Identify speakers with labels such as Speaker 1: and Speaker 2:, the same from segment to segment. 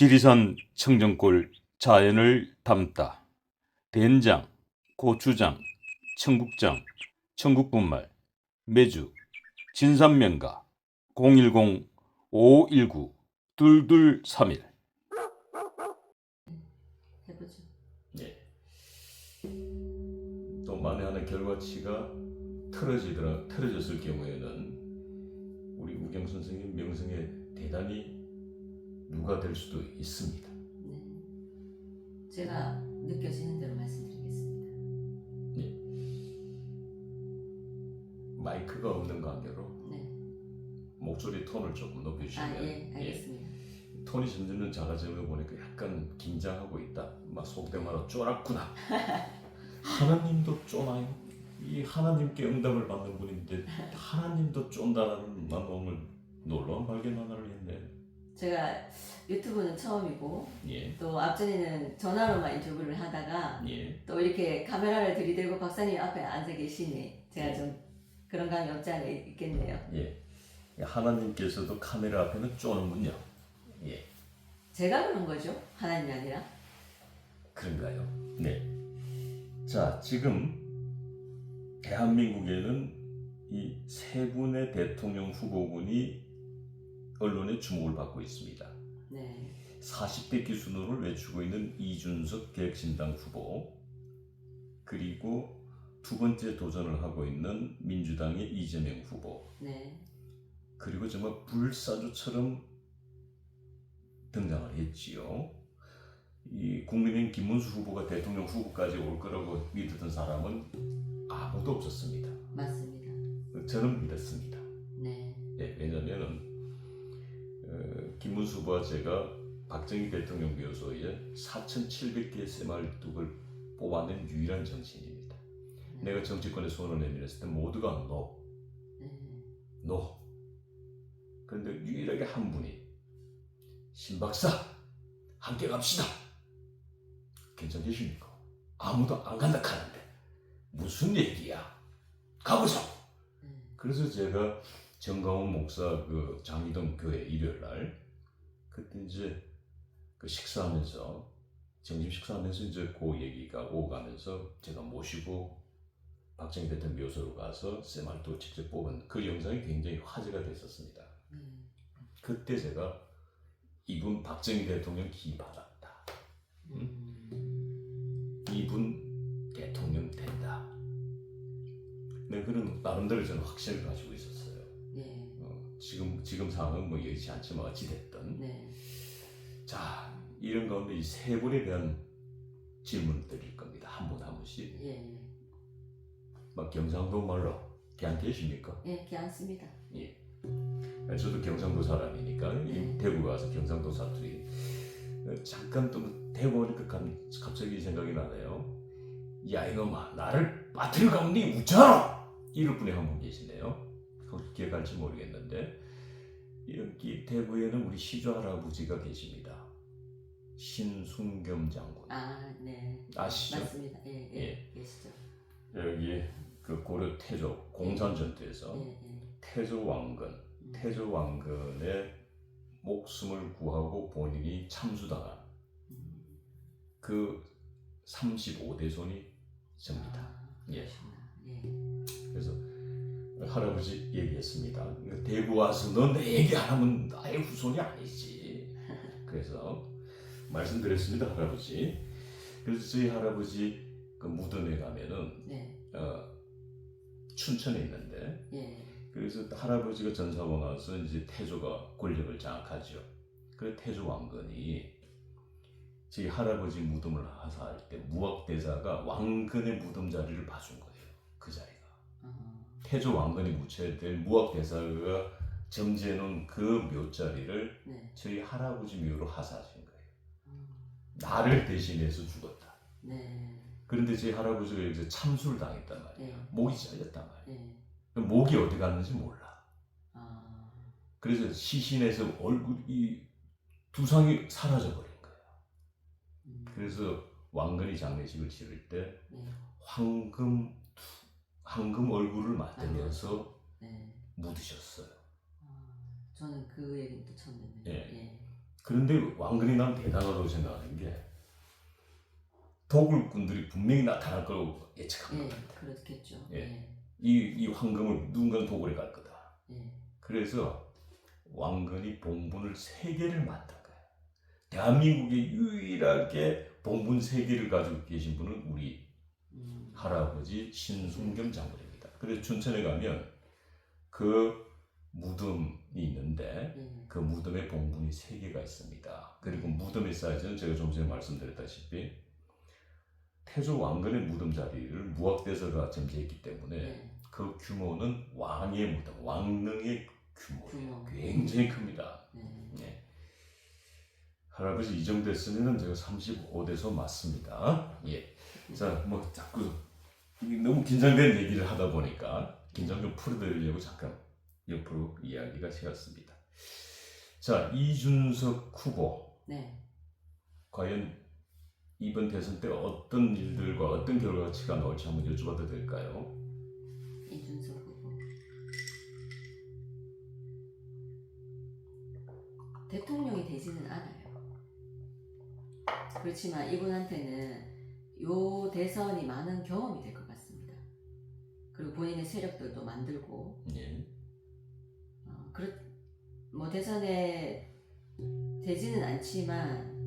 Speaker 1: 지리산 청정골 자연을 담다 된장, 고추장, 청국장, 청국분말, 매주, 진산면가 010-519-2231
Speaker 2: 해보죠.
Speaker 1: 예. 또 만에 하나 결과치가 틀어지더라 틀어졌을 경우에는 우리 우경 선생님 명성에 대단히 누가 될 수도 있습니다.
Speaker 2: 네. 제가 느껴지는 대로 말씀드리겠습니다.
Speaker 1: 마이크가 없는 관계로
Speaker 2: 네.
Speaker 1: 목소리 톤을 조금 높여주시면
Speaker 2: 아, 예, 알겠습니다.
Speaker 1: 톤이 점점 작아지는 거 보니까 약간 긴장하고 있다. 막 속된 말로 쫄았구나. 하나님도 쪼나요? 이 하나님께 응답을 받는 분인데 하나님도 쫀다라는 난 오늘 놀라운 발견 하나를 했네.
Speaker 2: 제가 유튜브는 처음이고
Speaker 1: 예,
Speaker 2: 또 앞전에는 전화로만 인터뷰를 하다가
Speaker 1: 예,
Speaker 2: 또 이렇게 카메라를 들이대고 박사님 앞에 앉아 계시니 제가 좀 그런 감이 없지 않아 있겠네요.
Speaker 1: 예. 하나님께서도 카메라 앞에는 쪼는군요. 예,
Speaker 2: 제가 그런 거죠? 하나님이 아니라.
Speaker 1: 그런가요? 네. 자, 지금 대한민국에는 이 세 분의 대통령 후보군이 언론의 주목을 받고 있습니다.
Speaker 2: 네.
Speaker 1: 40대 기순으로 외치고 있는 이준석 개혁신당 후보 그리고 두 번째 도전을 하고 있는 민주당의 이재명 후보
Speaker 2: 네.
Speaker 1: 그리고 정말 불사조처럼 등장을 했지요. 이 국민의힘 김문수 후보가 대통령 후보까지 올 거라고 믿었던 사람은 아무도 없었습니다.
Speaker 2: 맞습니다.
Speaker 1: 저는 믿었습니다.
Speaker 2: 네.
Speaker 1: 예, 왜냐면은 어, 김문수 후보와 제가 박정희 대통령 묘소에 4,700개의 새마을뚝을 뽑아낸 유일한 정치인입니다. 내가 정치권에 손을 내밀었을 때 모두가 노,
Speaker 2: 네.
Speaker 1: 노. 그런데 유일하게 한 분이 신 박사 함께 갑시다. 괜찮으십니까? 아무도 안 간다 하는데 무슨 얘기야? 가보자.
Speaker 2: 네.
Speaker 1: 그래서 제가 정강훈 목사 그 장희동 교회 일요일 날 그때 이제 그 식사하면서 점심 식사하면서 이제 그 얘기가 오가면서 제가 모시고 박정희 대통령 묘소로 가서 세말도 직접 뽑은 그 영상이 굉장히 화제가 됐었습니다.
Speaker 2: 네.
Speaker 1: 그때 제가 이분 박정희 대통령 기받았다.
Speaker 2: 음.
Speaker 1: 이분 대통령 된다. 네, 그런 나름대로 저는 확신을 가지고 있었어요.
Speaker 2: 네.
Speaker 1: 어, 지금 지금 상황은 뭐 여의치 않지만 어찌 됐든
Speaker 2: 네.
Speaker 1: 자 이런 가운데 이 세 분에 대한 질문을 드릴 겁니다 한 분 한 분씩
Speaker 2: 예.
Speaker 1: 막 경상도 말로 걔한테십니까?
Speaker 2: 예, 괜찮습니다.
Speaker 1: 저도 경상도 사람이니까 이
Speaker 2: 네.
Speaker 1: 대구 가서 경상도 사투리 어, 잠깐 또 대구 오니까 감- 갑자기 이 생각이 나네요 야 이놈아 나를 빠뜨려 가운데 웃자라 이럴 분이 한 분 계시네요 혹시 기억할지 모르겠는데 여기 대구에는 우리 시조 할아버지가 계십니다 신순겸 장군
Speaker 2: 아, 네.
Speaker 1: 아시죠?
Speaker 2: 맞습니다. 예, 예. 계시죠.
Speaker 1: 여기 그 고려 태조 공산 전투에서
Speaker 2: 예, 예.
Speaker 1: 태조 왕건
Speaker 2: 음.
Speaker 1: 태조 왕건의 목숨을 구하고 본인이 참수당한
Speaker 2: 음.
Speaker 1: 그 35대 손이 접니다.
Speaker 2: 아,
Speaker 1: 예.
Speaker 2: 그러시구나. 예.
Speaker 1: 할아버지 얘기했습니다. 대구 와서 너 내 얘기 안 하면 나의 후손이 아니지. 그래서 말씀드렸습니다, 할아버지. 그래서 저희 할아버지 그 무덤에 가면은
Speaker 2: 네.
Speaker 1: 어, 춘천에 있는데
Speaker 2: 예.
Speaker 1: 그래서 할아버지가 전사하고 나서 이제 태조가 권력을 장악하죠. 그 태조 왕건이 저희 할아버지 무덤을 하사할 때 무학대사가 왕건의 무덤 자리를 봐준 거예요. 그 자리가.
Speaker 2: 어,
Speaker 1: 태조 왕건이 묻혀야 될 무학대사가 점지해놓은 그 묘자리를
Speaker 2: 네.
Speaker 1: 저희 할아버지 묘로 하사하신 거예요.
Speaker 2: 어,
Speaker 1: 나를 대신해서 죽었다.
Speaker 2: 네.
Speaker 1: 그런데 저희 할아버지가 여기서 참수를 당했단 말이에요.
Speaker 2: 예.
Speaker 1: 목이 잘렸단 말이에요.
Speaker 2: 예.
Speaker 1: 그 목이 어디 갔는지 몰라.
Speaker 2: 아,
Speaker 1: 그래서 시신에서 얼굴이 두상이 사라져 버린 거예요.
Speaker 2: 음.
Speaker 1: 그래서 왕건이 장례식을 치를 때
Speaker 2: 네.
Speaker 1: 황금 황금 얼굴을 만들면서
Speaker 2: 네.
Speaker 1: 묻으셨어요.
Speaker 2: 아, 저는 그 얘기는 또 처음 듣네요.
Speaker 1: 예.
Speaker 2: 예.
Speaker 1: 그런데 왕건이 난 대단하다고 생각하는 게 도굴꾼들이 분명히 나타날 거라고 예측한
Speaker 2: 예,
Speaker 1: 거예요.
Speaker 2: 그렇겠죠.
Speaker 1: 예.
Speaker 2: 예.
Speaker 1: 이, 이 황금을 누군가 도굴해 갈 거다.
Speaker 2: 예.
Speaker 1: 그래서 왕건이 봉분을 세 개를 만든 거예요. 대한민국에 유일하게 봉분 세 개를 가지고 계신 분은 우리
Speaker 2: 음,
Speaker 1: 할아버지 신순겸 장군입니다. 그래서 춘천에 가면 그 무덤이 있는데
Speaker 2: 예.
Speaker 1: 그 무덤에 봉분이 세 개가 있습니다. 그리고 무덤의 사이즈는 제가 좀 전에 말씀드렸다시피 태조 왕건의 무덤 자리를 무학대서가 점지했기 때문에
Speaker 2: 예.
Speaker 1: 그 규모는 왕의 무덤, 왕릉의 규모예요.
Speaker 2: 규모.
Speaker 1: 굉장히 큽니다.
Speaker 2: 네.
Speaker 1: 예. 할아버지 이 정도 했으면 제가 35대소 맞습니다. 예. 자, 뭐 자꾸 너무 긴장된 얘기를 하다 보니까 긴장 좀 풀어드리려고 잠깐 옆으로 이야기가 새었습니다. 자, 이준석 후보
Speaker 2: 네.
Speaker 1: 과연 이번 대선 때 어떤 일들과 어떤 결과치가 나올지 한번 여쭤봐도 될까요?
Speaker 2: 이준석 후보. 대통령이 되지는 않아요. 그렇지만 이분한테는 요 대선이 많은 경험이 될 것 같습니다. 그리고 본인의 세력들도 만들고,
Speaker 1: 예.
Speaker 2: 어, 그렇, 뭐 대선에 되지는 않지만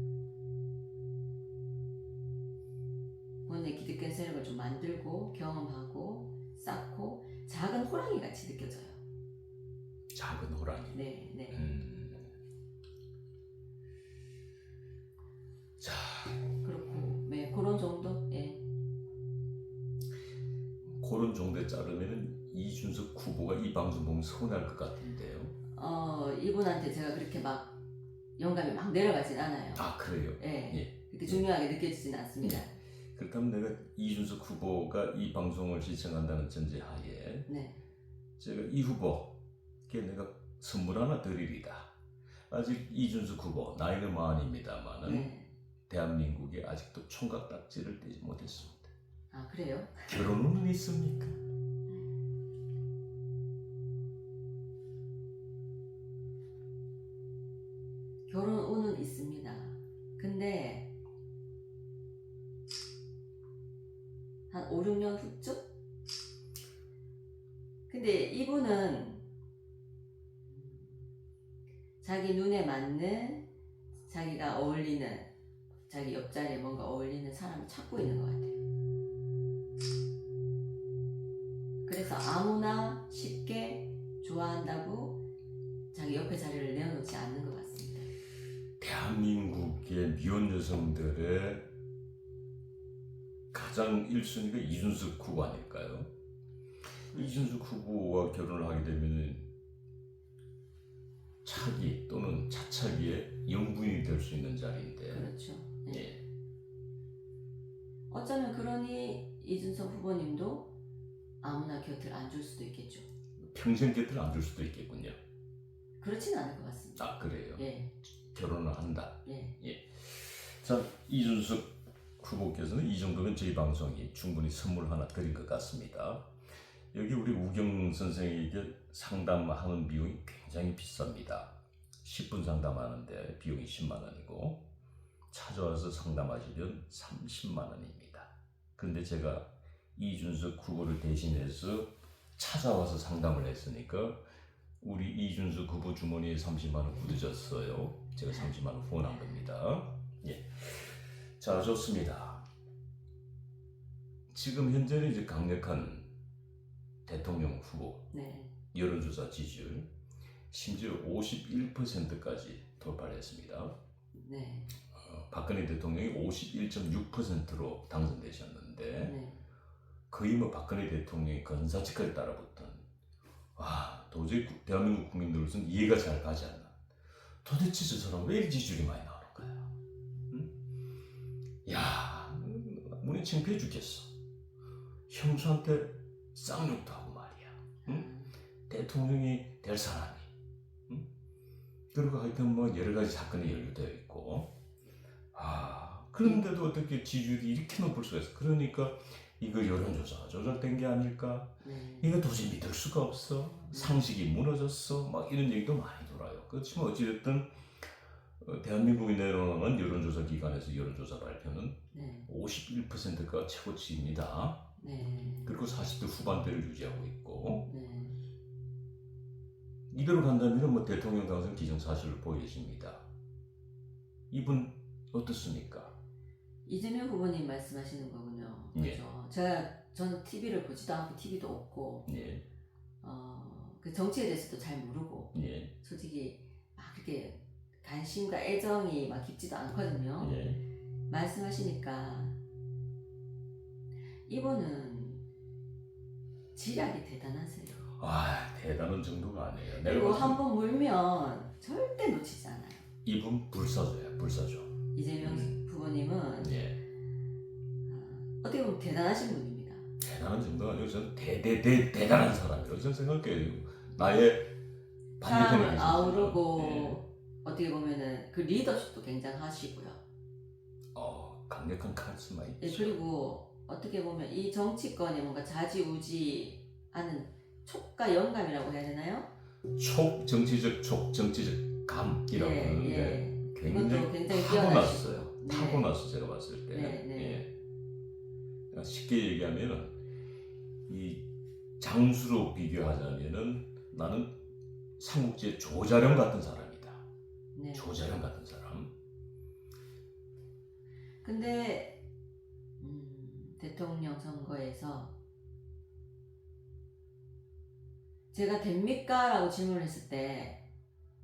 Speaker 2: 본인의 기득권 세력을 좀 만들고 경험하고 쌓고 작은 호랑이 같이 느껴져요.
Speaker 1: 작은 호랑이.
Speaker 2: 네, 네.
Speaker 1: 음. 자, 이준석 후보가 이 방송 보면 서운할 것 같은데요.
Speaker 2: 어, 이분한테 제가 그렇게 막 영감이 막 내려가진 않아요.
Speaker 1: 아 그래요?
Speaker 2: 예.
Speaker 1: 예.
Speaker 2: 그렇게 중요하게 느껴지진 않습니다.
Speaker 1: 그렇다면 내가 이준석 후보가 이 방송을 시청한다는 전제하에
Speaker 2: 네.
Speaker 1: 제가 이 후보께 내가 선물 하나 드리리다. 아직 이준석 후보 나이는 많입니다만은
Speaker 2: 네.
Speaker 1: 대한민국에 아직도 총각 딱지를 떼지 못했습니다.
Speaker 2: 아, 그래요?
Speaker 1: 결혼은 있습니까?
Speaker 2: 결혼 운은 있습니다. 근데 한 5, 6년 후쯤? 근데 이분은 자기 눈에 맞는 자기가 어울리는 자기 옆자리에 뭔가 어울리는 사람을 찾고 있는 것 같아요. 그래서 아무나 쉽게 좋아한다고 자기 옆에 자리를 내어놓지 않는 것 같습니다.
Speaker 1: 대한민국의 미혼 여성들의 가장 1순위가 이준석 후보 아닐까요? 이준석 후보와 결혼을 하게 되면 차기 또는 차차기의 영부인이 될 수 있는 자리인데
Speaker 2: 그렇죠. 네.
Speaker 1: 예.
Speaker 2: 어쩌면 그러니 이준석 후보님도 아무나 곁을 안 줄 수도 있겠죠.
Speaker 1: 평생 곁을 안 줄 수도 있겠군요.
Speaker 2: 그렇지는 않을 것 같습니다.
Speaker 1: 아 그래요.
Speaker 2: 예,
Speaker 1: 결혼을 한다.
Speaker 2: 예,
Speaker 1: 자 이준석 후보께서는 이 정도면 저희 방송이 충분히 선물 하나 드린 것 같습니다. 여기 우리 우경 선생에게 상담하는 비용이 굉장히 비쌉니다. 10분 상담하는데 비용이 10만 원이고 찾아와서 상담하시면 30만 원입니다. 그런데 제가 이준석 후보를 대신해서 찾아와서 상담을 했으니까 우리 이준석 후보 주머니에 30만 원 굳어졌어요. 제가 30만 원 후원한 겁니다. 예. 자, 좋습니다. 지금 현재는 이제 강력한 대통령 후보
Speaker 2: 네,
Speaker 1: 여론조사 지지율 심지어 51%까지 돌파를 했습니다.
Speaker 2: 네,
Speaker 1: 어, 박근혜 대통령이 51.6%로 당선되셨는데
Speaker 2: 네,
Speaker 1: 거의 뭐 박근혜 대통령의 건사치까지 따라붙은 와 도저히 국- 대한민국 국민들로서는 이해가 잘 가지 않는 도대체 저 사람 왜 지지율이 많이 나오는 거야? 응? 야, 문이 창피해 죽겠어. 형수한테 쌍욕도 하고 말이야. 응?
Speaker 2: 음,
Speaker 1: 대통령이 될 사람이. 응? 그리고 하여튼 뭐 여러 가지 사건이 연루되어 있고. 아, 그런데도 어떻게 지지율이 이렇게 높을 수가 있어. 그러니까 이거 여론조사가 조작된 게 아닐까?
Speaker 2: 네,
Speaker 1: 이거 도저히 믿을 수가 없어. 상식이 무너졌어. 막 이런 얘기도 많이 돌아요. 그렇지만 어찌됐든 어, 대한민국이 내놓은 여론조사 기관에서 여론조사 발표는
Speaker 2: 네,
Speaker 1: 51%가 최고치입니다.
Speaker 2: 네,
Speaker 1: 그리고 40대 후반대를 유지하고 있고
Speaker 2: 네.
Speaker 1: 이대로 간다면 뭐 대통령 당선 기정사실을 보여집니다. 이분 어떻습니까?
Speaker 2: 이재명 후보님 말씀하시는 거군요.
Speaker 1: 예.
Speaker 2: 그렇죠. 제가 저는 TV를 보지도 않고 TV도 없고
Speaker 1: 예,
Speaker 2: 어, 그 정치에 대해서도 잘 모르고
Speaker 1: 예,
Speaker 2: 솔직히 막 그렇게 관심과 애정이 막 깊지도 않거든요.
Speaker 1: 예.
Speaker 2: 말씀하시니까 이분은 지략이 대단하세요.
Speaker 1: 아 대단한 정도가 아니에요. 내가
Speaker 2: 그리고
Speaker 1: 봤을 때
Speaker 2: 한번 물면 절대 놓치지 않아요.
Speaker 1: 이분 불사조야, 불사조.
Speaker 2: 이재명
Speaker 1: 음.
Speaker 2: 후보님은
Speaker 1: 예,
Speaker 2: 어, 어떻게 보면 대단하신 분입니다.
Speaker 1: 대단한 정도가 아니고 저는 대대대 대단한 사람이라고 저는 생각해요. 나의 반대편에
Speaker 2: 사람을 아우르고.
Speaker 1: 예.
Speaker 2: 어떻게 보면은 그 리더십도 굉장하시고요.
Speaker 1: 어, 강력한 카리스마 있죠.
Speaker 2: 예, 그리고 어떻게 보면 이 정치권에 뭔가 좌지우지 하는 촉과 영감이라고 해야 되나요?
Speaker 1: 촉 정치적 촉 정치적 감이라고
Speaker 2: 예,
Speaker 1: 하는데
Speaker 2: 예.
Speaker 1: 굉장히
Speaker 2: 그것도 굉장히
Speaker 1: 타고났어요.
Speaker 2: 뛰어나시고. 네.
Speaker 1: 타고났어 제가 봤을 때.
Speaker 2: 네, 네.
Speaker 1: 예. 그러니까 쉽게 얘기하면은 이 장수로 비교하자면은 나는 삼국지의 조자룡 같은 사람이다.
Speaker 2: 네.
Speaker 1: 조자룡 같은 사람.
Speaker 2: 근데 음, 대통령 선거에서 제가 됩니까? 라고 질문을 했을 때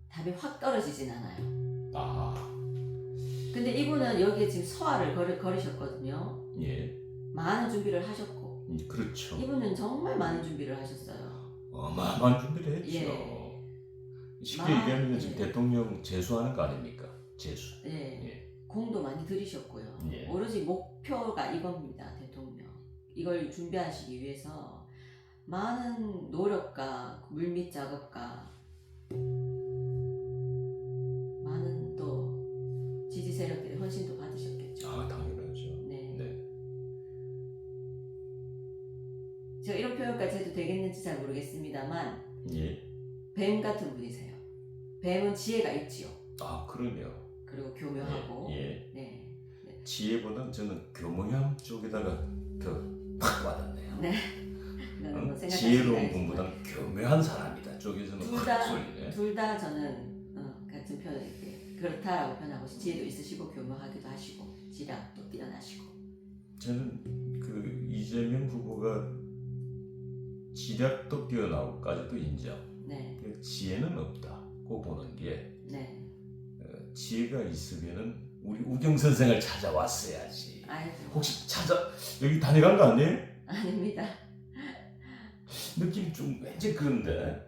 Speaker 2: 답이 확 떨어지진 않아요.
Speaker 1: 아,
Speaker 2: 근데 이분은 여기에 지금 서화를 걸으, 걸으셨거든요.
Speaker 1: 예,
Speaker 2: 많은 준비를 하셨고
Speaker 1: 음, 그렇죠.
Speaker 2: 이분은 정말 많은 준비를 하셨어요.
Speaker 1: 어마어마한 준비를 했죠.
Speaker 2: 예.
Speaker 1: 쉽게
Speaker 2: 마-
Speaker 1: 얘기하면 지금
Speaker 2: 예.
Speaker 1: 대통령 재수하는 거 아닙니까? 재수.
Speaker 2: 예.
Speaker 1: 예.
Speaker 2: 공도 많이 들이셨고요.
Speaker 1: 예.
Speaker 2: 오로지 목표가 이겁니다, 대통령. 이걸 준비하시기 위해서 많은 노력과 물밑 작업과 되겠는지 잘 모르겠습니다만
Speaker 1: 예.
Speaker 2: 뱀 같은 분이세요. 뱀은 지혜가 있지요.
Speaker 1: 아, 그러네요.
Speaker 2: 그리고 교묘하고.
Speaker 1: 예.
Speaker 2: 네.
Speaker 1: 지혜보다는 저는 교모양 쪽에다가 더팍 와닿네요.
Speaker 2: 네. 뭐
Speaker 1: 지혜로운. 분보다는 교묘한 사람이다. 쪽에서는 둘확
Speaker 2: 다-
Speaker 1: 쏠리네.
Speaker 2: 둘 다 저는 어, 같은 이렇게 그렇다라고 표현하고 지혜도 있으시고 교묘하기도 하시고 지략도 뛰어나시고
Speaker 1: 저는 그 이재명 후보가 지략도 뛰어나고까지도 인정.
Speaker 2: 네,
Speaker 1: 그 지혜는 없다고 보는 게
Speaker 2: 네,
Speaker 1: 어, 지혜가 있으면은 우리 우경 선생을 찾아왔어야지.
Speaker 2: 아이고
Speaker 1: 혹시 찾아 여기 다녀간 거 아니에요?
Speaker 2: 아닙니다.
Speaker 1: 느낌이 좀 왠지 그런데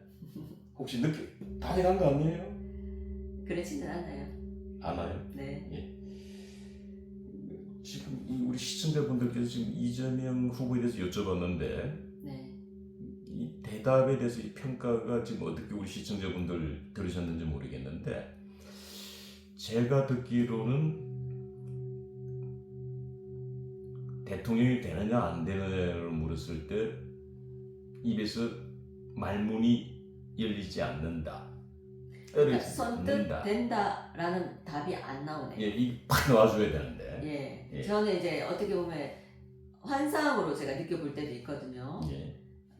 Speaker 1: 혹시 느낌 다녀간 거 아니에요?
Speaker 2: 그렇지는 않아요.
Speaker 1: 아나요?
Speaker 2: 네,
Speaker 1: 지금 이 우리 시청자분들께서 지금 이재명 후보에 대해서 여쭤봤는데
Speaker 2: 네,
Speaker 1: 이 대답에 대해서 이 평가가 지금 어떻게 우리 시청자분들 들으셨는지 모르겠는데 제가 듣기로는 대통령이 되느냐 안 되느냐를 물었을 때 입에서 말문이 열리지 않는다.
Speaker 2: 그러니까 선뜻. 된다라는 답이 안 나오네요.
Speaker 1: 예, 이팍 나와줘야 되는데.
Speaker 2: 예,
Speaker 1: 예.
Speaker 2: 저는 이제 어떻게 보면 환상으로 제가 느껴볼 때도 있거든요.
Speaker 1: 예.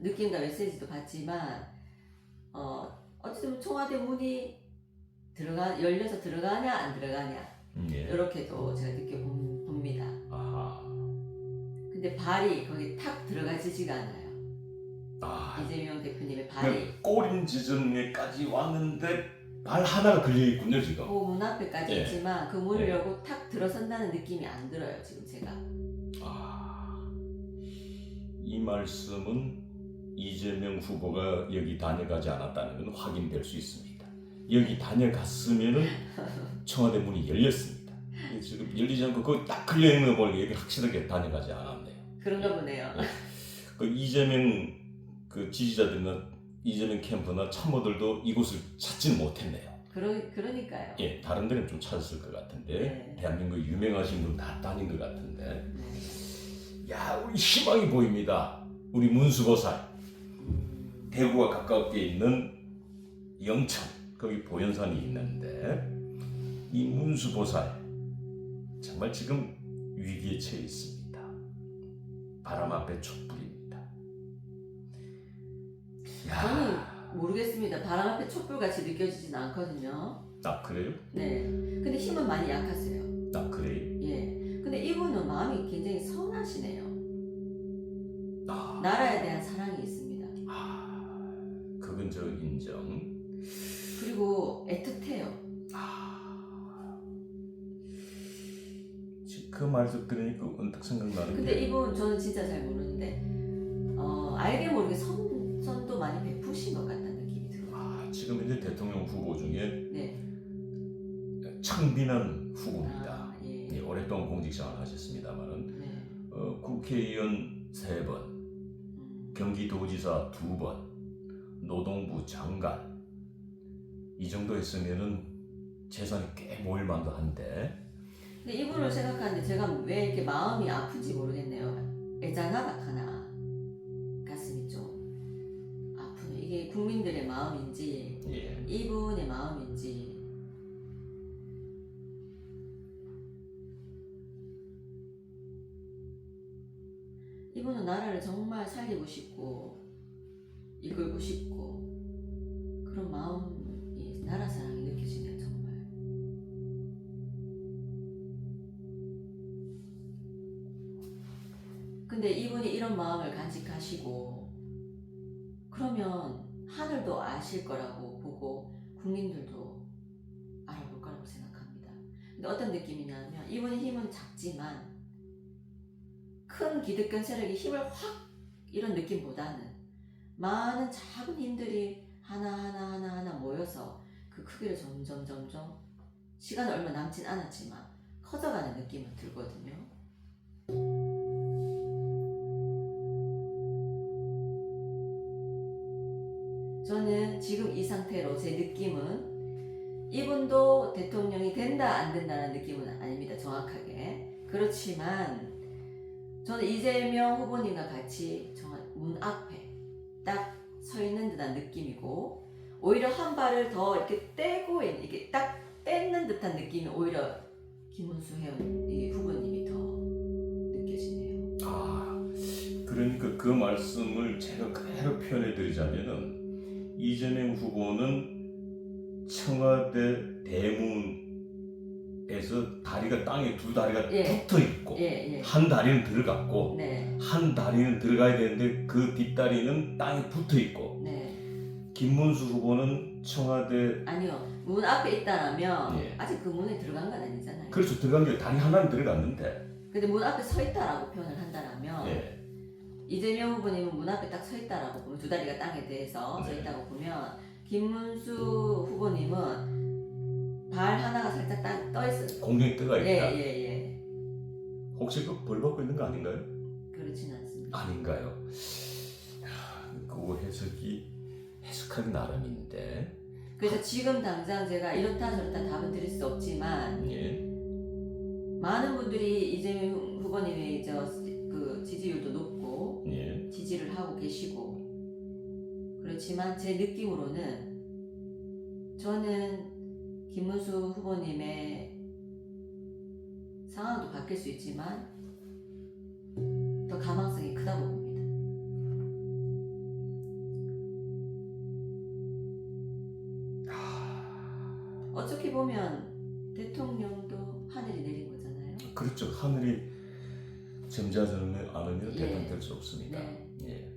Speaker 2: 느낌과 메시지도 받지만 어 어쨌든 청와대 문이 들어가 열려서 들어가냐 안 들어가냐
Speaker 1: 음, 예.
Speaker 2: 이렇게도 제가 느껴봅니다.
Speaker 1: 아하.
Speaker 2: 근데 발이 거기 탁 들어가지지가 않아요.
Speaker 1: 아,
Speaker 2: 이재명 대표님의 발이
Speaker 1: 그 꼬린 지점에까지 왔는데 발 하나가 걸려 있군요 지금.
Speaker 2: 그 문 앞에까지
Speaker 1: 예.
Speaker 2: 있지만 그 문을
Speaker 1: 예.
Speaker 2: 열고 탁 들어선다는 느낌이 안 들어요 지금 제가.
Speaker 1: 아, 이 말씀은 이재명 후보가 여기 다녀가지 않았다는 건 확인될 수 있습니다. 여기 다녀갔으면은 청와대 문이 열렸습니다. 지금 열리지 않고 그거 딱 걸려 있는 거 보니까 여기 확실하게 다녀가지 않았네요.
Speaker 2: 그런가 보네요.
Speaker 1: 그 이재명 그 지지자들이나 이재명 캠프나 참모들도 이곳을 찾지는 못했네요.
Speaker 2: 그러 그러니까요.
Speaker 1: 예, 다른 데는 좀 찾았을 것 같은데
Speaker 2: 네.
Speaker 1: 대한민국 유명하신 분 다 다닌 것 같은데
Speaker 2: 네.
Speaker 1: 야 우리 희망이 보입니다. 우리 문수보살
Speaker 2: 음,
Speaker 1: 대구와 가깝게 있는 영천 거기 보현산이 있는데 이 문수보살 정말 지금 위기에 처해 있습니다. 바람 앞에 촛불입니다. 야,
Speaker 2: 저는 모르겠습니다. 바람 앞에 촛불같이 느껴지진 않거든요.
Speaker 1: 아 그래요?
Speaker 2: 네. 근데 힘은 많이 약하세요.
Speaker 1: 아 그래요?
Speaker 2: 예. 근데 이분은 마음이 굉장히 선하시네요.
Speaker 1: 아,
Speaker 2: 나라에 대한 사랑이.
Speaker 1: 아 저 인정.
Speaker 2: 그리고 애틋해요.
Speaker 1: 아, 지금 그 말도 들으니까 언뜻 생각나는
Speaker 2: 근데
Speaker 1: 게
Speaker 2: 이분 저는 진짜 잘 모르는데 어, 알게 모르게 선, 선도 많이 베푸신 것 같다는 느낌이 들어요.
Speaker 1: 아, 지금 이제 대통령 후보 중에
Speaker 2: 네.
Speaker 1: 창빈한 후보입니다.
Speaker 2: 아, 예.
Speaker 1: 예, 오랫동안 공직생활 하셨습니다만은
Speaker 2: 네.
Speaker 1: 어, 국회의원 세 번,
Speaker 2: 음.
Speaker 1: 경기도지사 두 번, 노동부 장관. 이 정도 했으면은 재산이 꽤 모일 만도 한데.
Speaker 2: 근데 이분을 생각하는데 제가 왜 이렇게 마음이 아픈지 모르겠네요. 애잔하다 하나. 가슴이 좀 아프네. 이게 국민들의 마음인지
Speaker 1: 예,
Speaker 2: 이분의 마음인지. 이분은 나라를 정말 살리고 싶고 이끌고 싶고 그런 마음이 나라 사랑이 느껴지네요 정말 근데 이분이 이런 마음을 간직하시고 그러면 하늘도 아실 거라고 보고 국민들도 알아볼 거라고 생각합니다. 근데 어떤 느낌이냐면 이분의 힘은 작지만 큰 기득권 세력의 힘을 확 이런 느낌보다는 많은 작은 힘들이 하나하나 하나하나 모여서 그 크기를 점점 점점 시간이 얼마 남진 않았지만 커져가는 느낌은 들거든요. 저는 지금 이 상태로 제 느낌은 이분도 대통령이 된다 안 된다는 느낌은 아닙니다 정확하게 그렇지만 저는 이재명 후보님과 같이 정말 문 앞에 딱 서 있는 듯한 느낌이고 오히려 한 발을 더 이렇게 떼고 이게 딱 뺏는 듯한 느낌이 오히려 김문수 회원 이 후보님이 더 느껴지네요.
Speaker 1: 아 그러니까 그 말씀을 제가 그대로 표현해 드리자면은 이재명 후보는 청와대 대문 에서 다리가 땅에 두 다리가
Speaker 2: 예.
Speaker 1: 붙어 있고
Speaker 2: 예 예.
Speaker 1: 한 다리는 들어갔고
Speaker 2: 네
Speaker 1: 한 다리는 들어가야 되는데 그 뒷다리는 땅에 붙어 있고
Speaker 2: 네.
Speaker 1: 김문수 후보는 청와대
Speaker 2: 아니요 문 앞에 있다라면
Speaker 1: 예.
Speaker 2: 아직 그 문에 들어간 건 아니잖아요.
Speaker 1: 그래서 들어간 게 다리 하나는 들어갔는데
Speaker 2: 근데 문 앞에 서 있다라고 표현을 한다라면
Speaker 1: 예.
Speaker 2: 이재명 후보님은 문 앞에 딱 서 있다라고 보면 두 다리가 땅에 대해서 서
Speaker 1: 네.
Speaker 2: 있다고 보면 김문수 후보님은 발 하나가 살짝 땅떠 있어요.
Speaker 1: 공중에 떠가 있다.
Speaker 2: 예 예 예,
Speaker 1: 혹시 그벌 받고 있는 거 아닌가요?
Speaker 2: 그렇진 않습니다.
Speaker 1: 아닌가요? 하, 그 해석이 해석하기 나름인데
Speaker 2: 그래서 지금 당장 제가 이렇다 저렇다 답은 드릴 수 없지만
Speaker 1: 예.
Speaker 2: 많은 분들이 이재명 후보님의 저그 지지율도 높고
Speaker 1: 예.
Speaker 2: 지지를 하고 계시고 그렇지만 제 느낌으로는 저는 김문수 후보님의 상황도 바뀔 수 있지만 더 가망성이 크다고 봅니다. 어떻게 보면 대통령도 하늘이 내린 거잖아요.
Speaker 1: 그렇죠. 하늘이 점자점을 않으면
Speaker 2: 예.
Speaker 1: 대통령 될수 없습니다.
Speaker 2: 네.
Speaker 1: 예.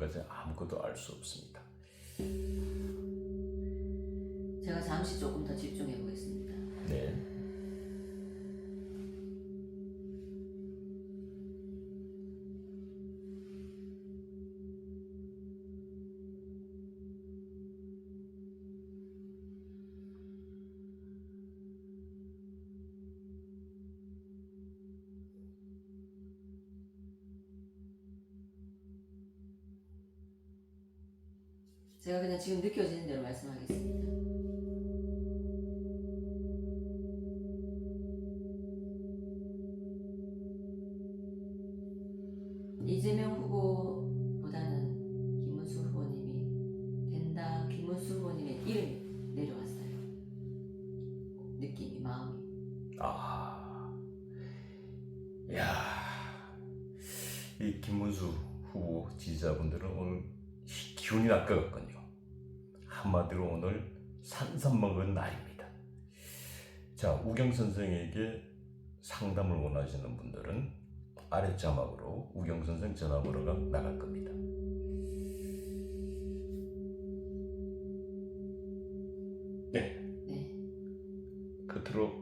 Speaker 1: 순간까지 아무것도 알 수 없습니다.
Speaker 2: 제가 잠시 조금 더 집중해 보겠습니다.
Speaker 1: 네.
Speaker 2: 제가 그냥 지금 느껴지는 대로 말씀하겠습니다. 이재명 후보보다는 김문수 후보님이 된다 김문수 후보님의 이름이 내려왔어요. 느낌이 마음이.
Speaker 1: 아, 야, 이 김문수 후보 지지자분들은 오늘 기- 기운이 같군요. 한마디로 오늘 산삼 먹은 날입니다. 자, 우경 선생에게 상담을 원하시는 분들은 아래 자막으로 우경 선생 전화번호가 나갈 겁니다. 네,
Speaker 2: 네.
Speaker 1: 끝으로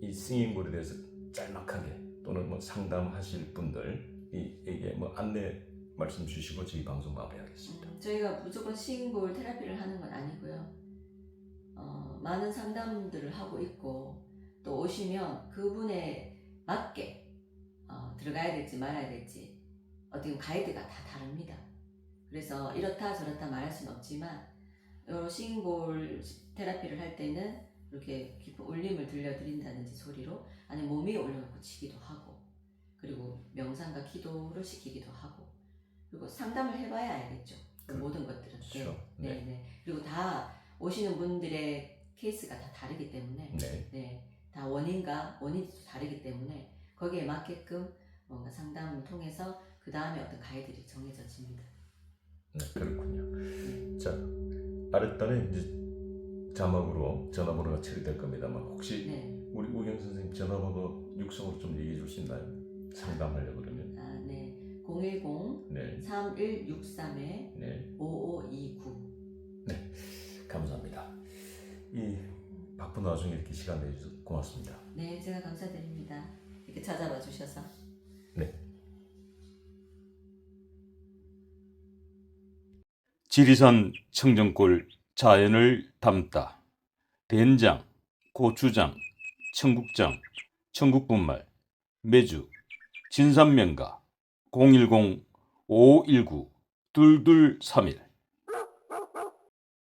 Speaker 1: 이 싱잉볼에 대해서 짤막하게 또는 뭐 상담하실 분들 이에게 뭐 안내 말씀 주시고 저희 방송 마무리하겠습니다.
Speaker 2: 음, 저희가 무조건 싱볼 테라피를 하는 건 아니고요. 어, 많은 상담들을 하고 있고 또 오시면 그분에 맞게 어, 들어가야 될지 말아야 될지 어떻게 보면 가이드가 다 다릅니다. 그래서 이렇다 저렇다 말할 수는 없지만 요 싱볼 테라피를 할 때는 이렇게 깊은 울림을 들려드린다든지 소리로 아니면 몸 위에 올려놓고 치기도 하고 그리고 명상과 기도를 시키기도 하고 그리고 상담을 해봐야 알겠죠. 그
Speaker 1: 그-
Speaker 2: 모든 것들은.
Speaker 1: 그렇죠.
Speaker 2: 네, 네, 네. 그리고 다 오시는 분들의 케이스가 다 다르기 때문에
Speaker 1: 네.
Speaker 2: 네, 다 원인과 원인이 또 다르기 때문에 거기에 맞게끔 뭔가 상담을 통해서 그 다음에 어떤 가이드들이 정해져집니다.
Speaker 1: 네, 그렇군요. 자, 아랫단에 이제 자막으로 전화번호가 처리될 겁니다만 혹시
Speaker 2: 네,
Speaker 1: 우리 우경 선생님 전화번호 육성으로 좀 얘기해 줄 수 있나요? 상담하려고 그러면.
Speaker 2: 아, 네, 010
Speaker 1: 네,
Speaker 2: 3163에
Speaker 1: 네,
Speaker 2: 5529.
Speaker 1: 감사합니다. 이 바쁜 와중에 이렇게 시간 내주셔서 고맙습니다.
Speaker 2: 네, 제가 감사드립니다. 이렇게 찾아봐 주셔서.
Speaker 3: 지리산 청정골 자연을 담다. 된장, 고추장, 청국장, 청국분말, 매주, 진산명가, 010-519-2231